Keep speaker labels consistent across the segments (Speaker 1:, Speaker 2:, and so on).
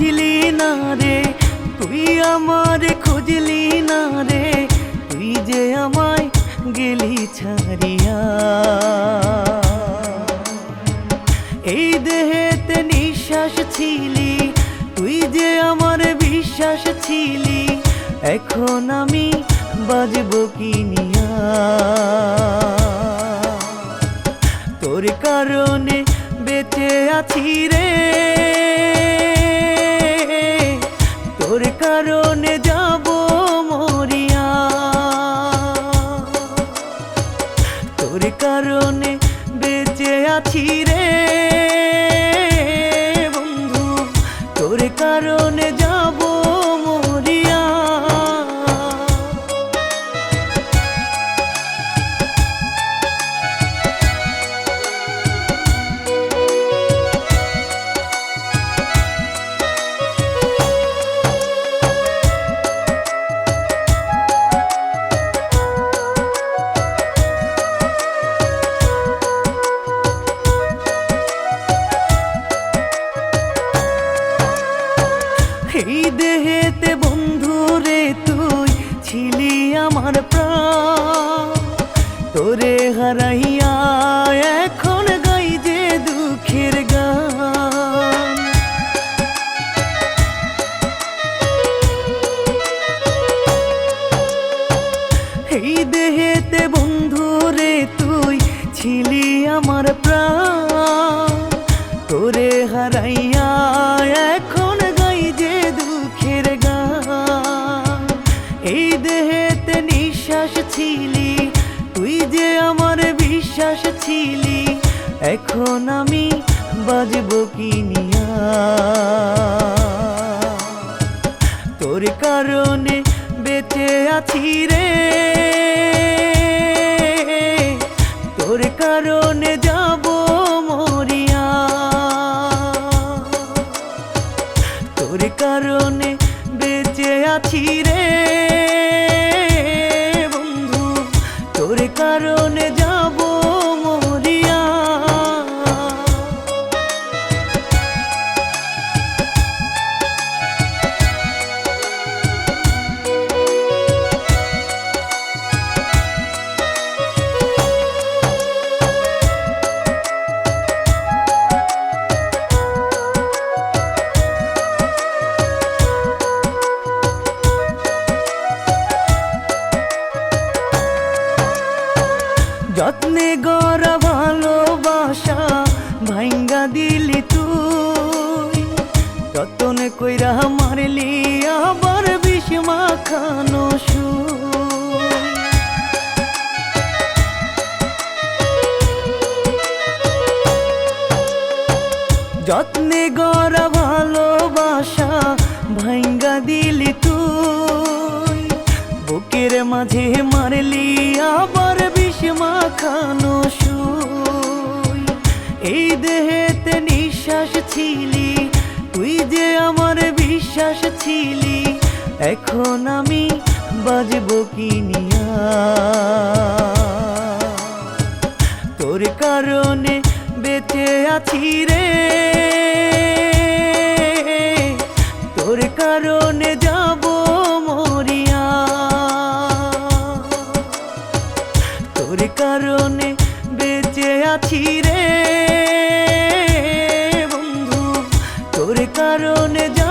Speaker 1: বুঝলি না রে, তুই আমারে খুঁজলি না রে, তুই যে আমায় গেলি ছাড়িয়া। এই দেহেতে নিঃশ্বাস ছিলি, তুই যে আমার বিশ্বাস ছিলি, এখন আমি বাজব কি নিয়া? তোর কারণে বেঁচে আছি রে। তোর কারণে যাব মরিয়া। তোর কারণে বেঁচে আছি রে বন্ধু। তোর কারণে ছিলি, এখন আমি বাজব কি নিয়া? তোর কারণে বেঁচে আছি রে। তোর কারণে যাব মরিয়া। তোর কারণে বেঁচে আছি রে। যত্নে গড়া ভালোবাসা ভাঙ্গা দিলি তুই। বুকের মাঝে মারলি আবার বিষ মাখানো সুই। এই দেহেতে নিঃশ্বাস ছিলি, তুই যে আমার বিশ্বাস ছিলি, এখন আমি বাজব কি নিয়া? তোর কারণে বেঁচে আছি রে। তোর কারণে যাব মরিয়া। তোর কারণে বেঁচে আছি রে বন্ধু। তোর কারণে যাব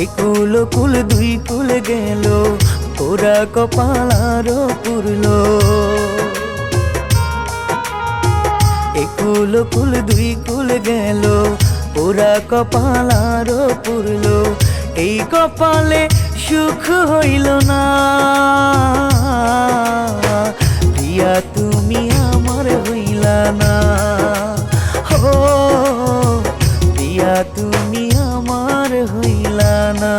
Speaker 1: একুল কুল, দুই কুল গেল ওরা কপালারও পুরলো। একুল কুল দুই কুল গেল ওরা কপালারও পুরলো। এই কপালে সুখ হইল না। প্রিয়া, তুমি আমার হইলা না। হো প্রিয়া, তুমি হইলা না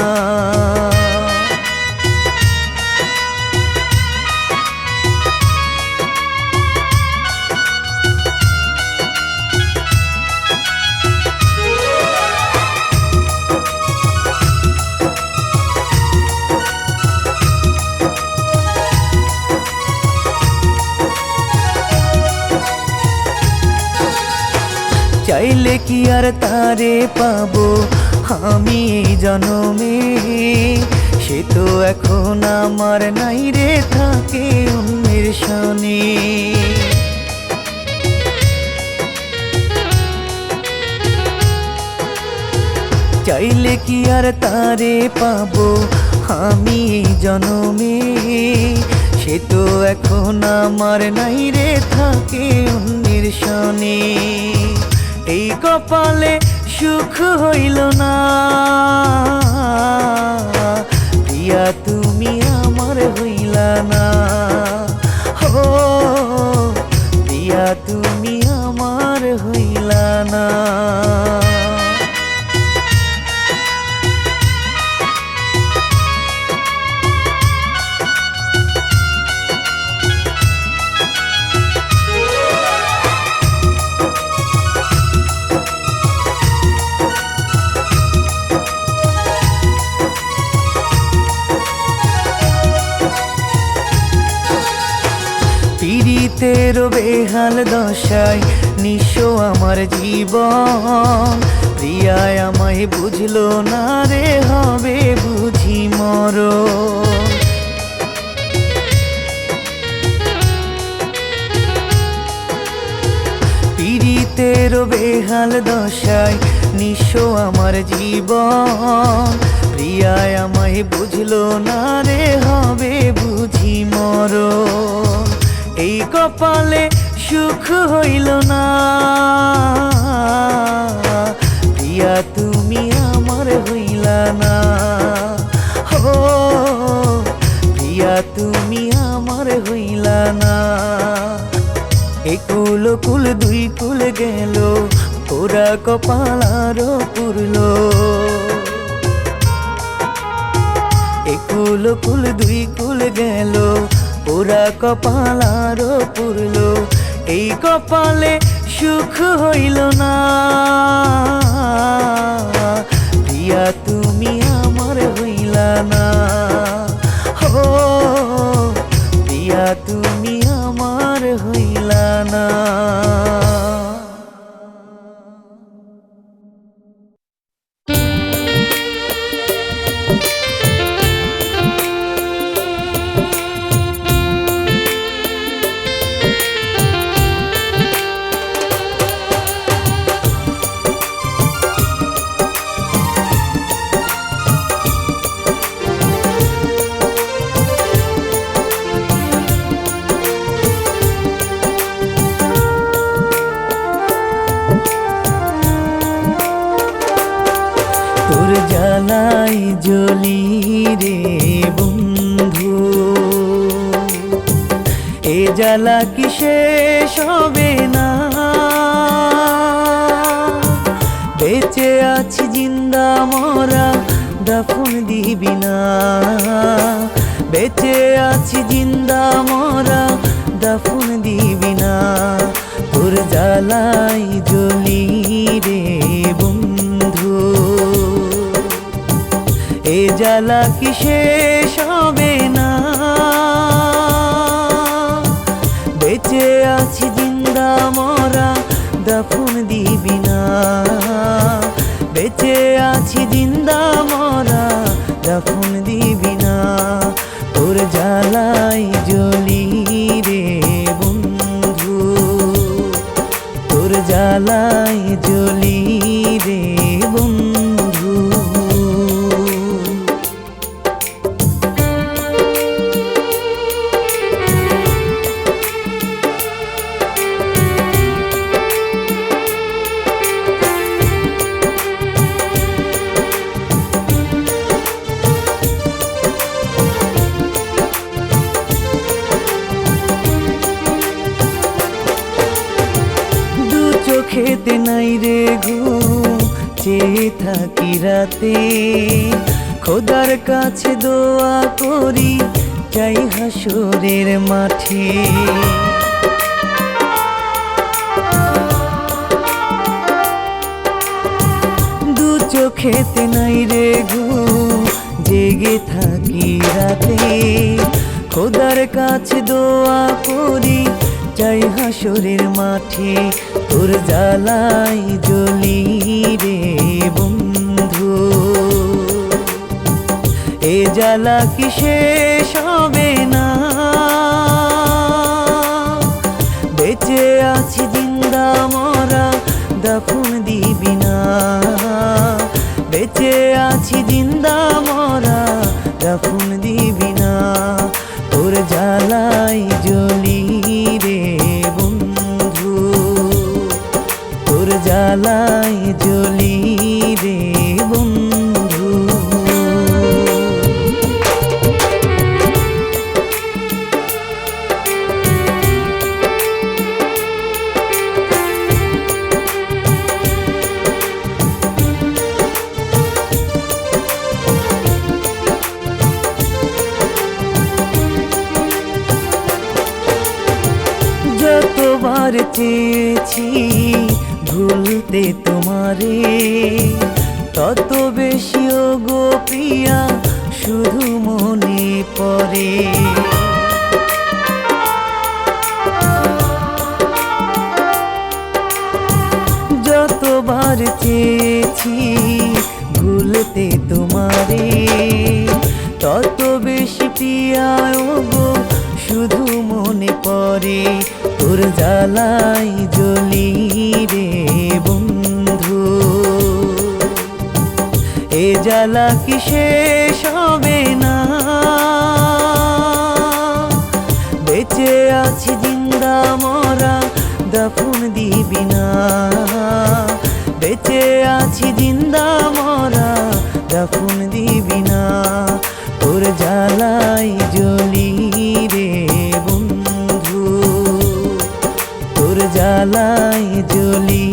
Speaker 1: চাইলে কি আর তারে পাবো আমি জনমে, সে তো এখন আমার নাই রে, থাকে অন্যের সনে চাইলে কি আর তারে পাবো? আমি জনমে, সে তো এখন আমার নাই রে, থাকে অন্যের সনে এই কপালে সুখ হইল না। প্রিয়া তুমি আমার হইলা না। হো প্রিয়া তুমি আমার হইলা না। বেহাল দশায় নিঃস্ব আমার জীবন। প্রিয়ায় আমায় বুঝলো না রে, হবে বুঝি মর পীড়িতের বেহাল দশায় নিঃস্ব আমার জীবন। প্রিয়ায় আমায় বুঝলো না রে, হবে বুঝি মর এই কপালে সুখ হইল না। প্রিয়া, তুমি আমার হইলা না। হো প্রিয়া, তুমি আমার হইলা না। একুল কুল দুই কুল গেল ওরা কপালার পুরলো। একুল কুল, দুই কুল গেল ওরা কপাল আরও পুরল এই কপালে সুখ হইল না। প্রিয়া, তুমি আমার হইলা না। হো, প্রিয়া, তুমি আমার হইলা না। জ্বালাই জ্বলি রে বন্ধু। এ জ্বালা কি শেষ হবে না? বেঁচে আছি জিন্দা মরা, দফন দিবি না। বেঁচে আছি জিন্দা মরা, দফন দিবি না। তোর জ্বালাই জ্বলি রে বন্ধু। জ্বালা কি শেষ হবে না? বেঁচে আছি জিন্দা মরা, দফন দিবি না। বেঁচে আছি জিন্দা মরা, দফন দিবি থাকি রাতে। খোদার কাছে দোয়া করি চাই হাসরের মাঠে। দু চোখেতে নাই রে ঘুম জেগে থাকি রাতে। খোদার কাছে দোয়া করি চাই হাসরের মাঠে। তোর জ্বালাই জ্বলি রে জ্বালা কি শেষ হবে না? বেঁচে আছি জিন্দা মরা, দাফন দিবি না। বেঁচে আছি জিন্দা মরা, দাফন দিবি না। তোর জ্বালাই জ্বলি রে বন্ধু, তোর জ্বালাই যতবার চেয়েছি ভুলতে তোমারে। তত বেশি ও গো প্রিয়া, শুধু মনে পড়ে। যতবার চেয়েছি ভুলতে তোমারে, তত বেশি প্রিয়ায় গো, শুধু মনে পড়ে। তোর জ্বালাই জ্বলি রে বন্ধু। এ জ্বালা কি শেষ হবে না? বেঁচে আছি জিন্দা মরা, দাফন দিবি না। বেঁচে আছি জিন্দা মরা, দাফন দিবি জ্বলি